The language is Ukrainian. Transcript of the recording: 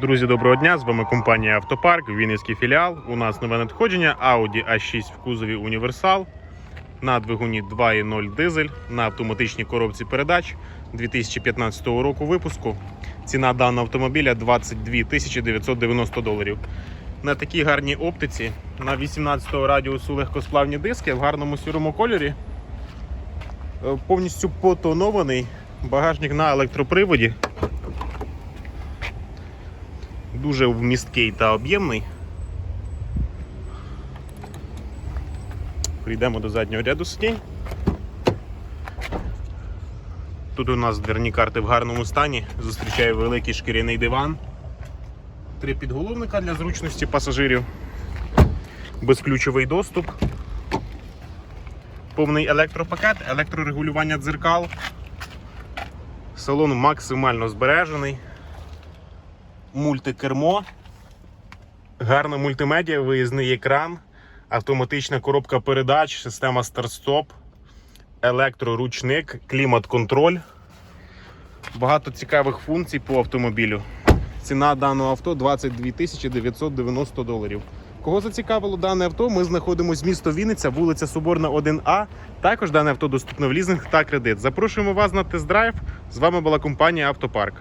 Друзі, доброго дня! З вами компанія Автопарк, Вінницький філіал. У нас нове надходження Audi A6 в кузові Універсал на двигуні 2.0 дизель на автоматичній коробці передач 2015 року випуску. Ціна даного автомобіля 22 990 доларів. На такій гарній оптиці на 18 радіусу легкосплавні диски в гарному сірому кольорі. Е, Повністю потонований багажник на електроприводі. Дуже вмісткий та об'ємний. Прийдемо до заднього ряду сидінь. Тут у нас дверні карти в гарному стані. Зустрічає великий шкіряний диван. Три підголовника для зручності пасажирів. Безключовий доступ. Повний електропакет, електрорегулювання дзеркал. Салон максимально збережений мультикермо, гарна мультимедіа, виїзний екран, автоматична коробка передач, система старт-стоп, електроручник, клімат-контроль. Багато цікавих функцій по автомобілю. Ціна даного авто 22 990 доларів. Кого зацікавило дане авто, ми знаходимося місто Вінниця, вулиця Соборна, 1А. Також дане авто доступно в лізинг та кредит. Запрошуємо вас на тест-драйв. З вами була компанія Автопарк.